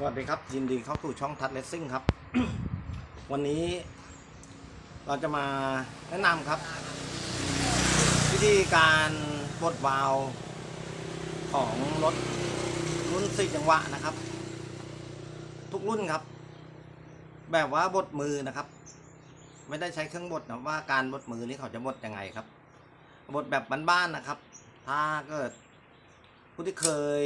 สวัสดีครับ ยินดีเข้าสู่ช่องทัดเลสซิ่งครับ วันนี้เราจะมาแนะนำครับ วิธีการบดวาล์วของรถรุ่นสี่จังหวะนะครับ ทุกรุ่นครับ แบบว่าบดมือนะครับ ไม่ได้ใช้เครื่องบดนะว่าการบดมือนี่เขาจะบดยังไงครับบดแบบบ้านๆนะครับ ถ้าเกิดผู้ที่เคย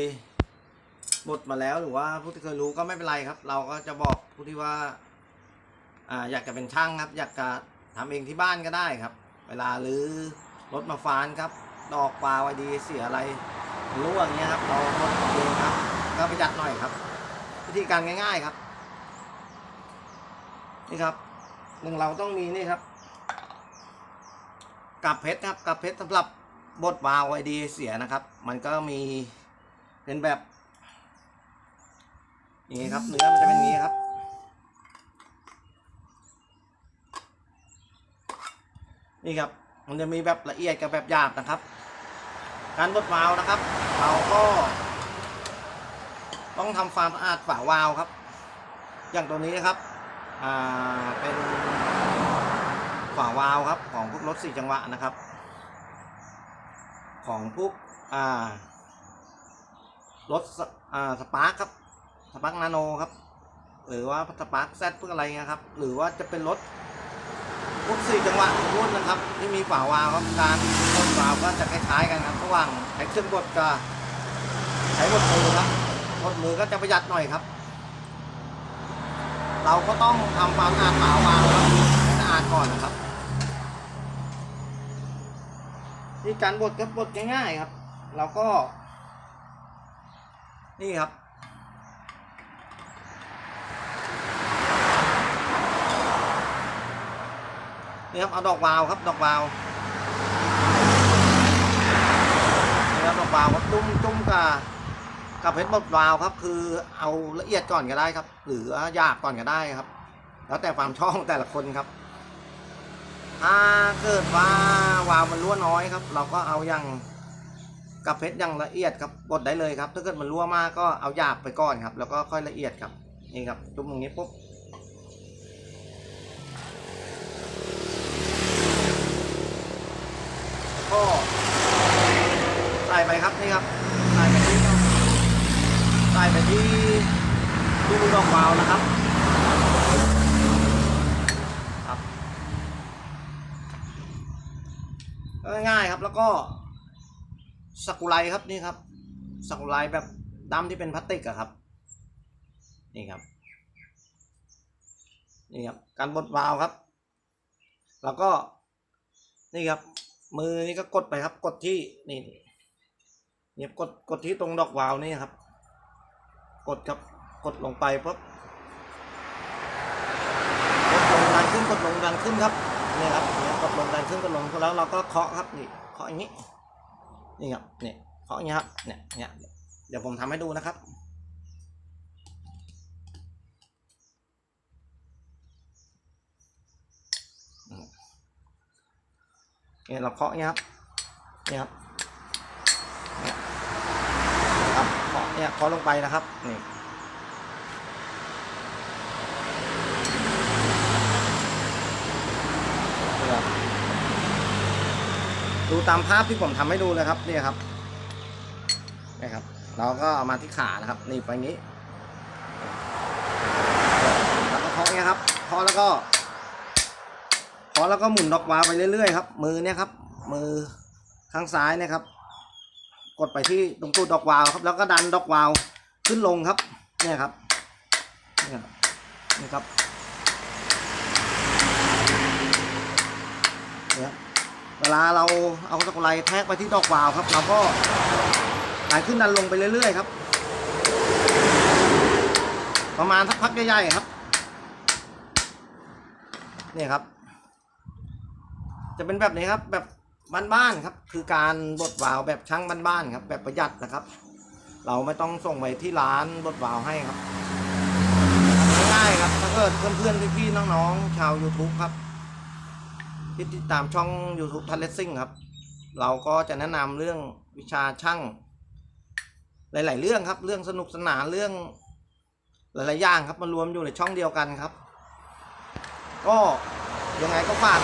บทมาแล้วหรือว่าผู้ที่เคยรู้ก็ไม่เป็นไรครับ เราก็จะบอกผู้ที่ว่าอ่าอยากจะเป็นช่างครับ อยากจะทำเองที่บ้านก็ได้ครับ เวลาหรือรถมาฟานครับ ดอกปลาไว้ดีเสียอะไรรั่วอย่างเงี้ยครับเราบดเองครับ ก็ประหยัดหน่อยครับ วิธีการง่าย ๆครับ นี่ครับหนึ่งเราต้องมีนี่ครับกับเพชรครับกับเพชรสำหรับบดวาล์วไอดีเสียนะครับ มันก็มีเป็นแบบ อย่างนี้ครับเนื้อมันจะเป็นอย่างนี้ครับ นี่ครับ มันจะมีแบบละเอียดกับแบบหยาบนะครับ การบดวาล์วนะครับ เราก็ ต้องทำความสะอาดฝาวาล์วครับ อย่างตัวนี้นะครับ อ่า เป็นฝาวาล์วครับ ของพวกรถสี่จังหวะนะครับ ของพวกอ่ารถสอ่าสปาร์คครับ สปาร์กนาโนครับ หรือว่าสปาร์กแซดพวกอะไรเงี้ยครับ หรือว่าจะเป็นรถพวกสี่จังหวะทุกรุ่นนะครับ ที่มีฝาวาล์วครับการบดวาวก็จะคล้ายๆกันครับระหว่างใช้เครื่องบดกับใช้บดมือครับบดมือก็จะประหยัดหน่อยครับ เราก็ต้องทำความสะอาดฝาวาล์วครับให้สะอาดก่อนนะครับนี่การบดก็บดง่ายๆครับ เราก็ นี่ครับ นี่ครับเอาดอกวาวครับดอกวาวนี่ครับดอกวาวครับจุ่มจุ่มกับกับเพชรบดวาวครับ คือเอาละเอียดก่อนก็ได้ครับ หรือหยาบก่อนก็ได้ครับ แล้วแต่ความชอบของแต่ละคนครับ ถ้าเกิดว่าวาวมันรั่วน้อยครับ เราก็เอาอย่างกับเพชรอย่างละเอียดครับบดได้เลยครับ ถ้าเกิดมันรั่วมากก็เอาหยาบไปก่อนครับ แล้วก็ค่อยละเอียดครับนี่ครับจุ่มตรงนี้ปุ๊บ ก็ ไปครับนี่ครับใส่ไปที่ใส่ไปที่ดูดอกวาวนะครับครับง่ายครับแล้วก็สักุไลครับนี่ครับสักุไลแบบดำที่เป็นพลาสติกอะครับ นี่ครับนี่ครับการบดวาวครับ แล้วก็นี่ครับมือนี่ก็กดไปครับกดที่นี่ เนี่ยกดกดที่ตรงดอกวาวนี่ครับ กดครับกดลงไปปุ๊บกดลงดันขึ้นกดลงดันขึ้นครับนี่ครับเนี่ยกดลงดันขึ้นกดลงแล้วเราก็เคาะครับนี่เคาะอย่างนี้นี่ครับเนี่ยเคาะอย่างนี้ครับเนี่ยเนี่ยเดี๋ยวผมทำให้ดูนะครับเนี่ยเราเคาะเนี่ยครับเนี่ยครับ เนี่ยครับ เคาะเนี่ยเคาะลงไปนะครับนี่ดูตามภาพที่ผมทำให้ดูเลยครับนี่ครับนี่ครับ เราก็เอามาที่ขานะครับนี่ไปงี้แล้วก็เคาะเนี่ยครับเคาะแล้วก็พอแล้วก็หมุนดอกวาล์ไปเรื่อยๆครับ มือเนี่ยครับ มือข้างซ้ายเนี่ยครับ ดไปที่ตรงตู้ดอกวาล์วครับ แล้วก็ดันดอกวาล์วขึ้นลงครับ เนี่ยครับเนี่ยครับนี่ครับเนี่ยเวลาเราเอาตะกไลแทกไปที่ดอกวาล์วครับ เราก็ดันขึ้นดันลงไปเรื่อยๆครับ ประมาณสักพักใหญ่ๆครับเนี่ยครับ จะเป็นแบบนี้ครับแบบ บ้านๆครับ คือการบดวาวแบบช่างบ้านๆครับ แบบประหยัดนะครับ เราไม่ต้องส่งไปที่ร้านบดวาวให้ครับง่ายๆครับถ้าเกิดเพื่อนๆพี่ๆน้องๆชาว YouTube ครับ ที่ติดตามช่อง YouTube ทันเลสซิ่งครับ เราก็จะแนะนำเรื่องวิชาช่าง หลาย ๆ เรื่องครับ เรื่องสนุกสนานเรื่องหลายๆอย่างครับมารวมอยู่ในช่องเดียวกันครับ ก็ยังไงก็ฝาก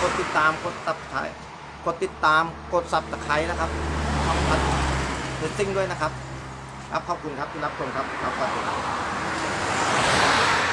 กดติดตามกดตับไคร กดติดตามกดซับตะไคร้นะครับช่องพัดเรซิ่งด้วยนะครับ ครับขอบคุณครับที่รับชมครับครับสวัสดีครับ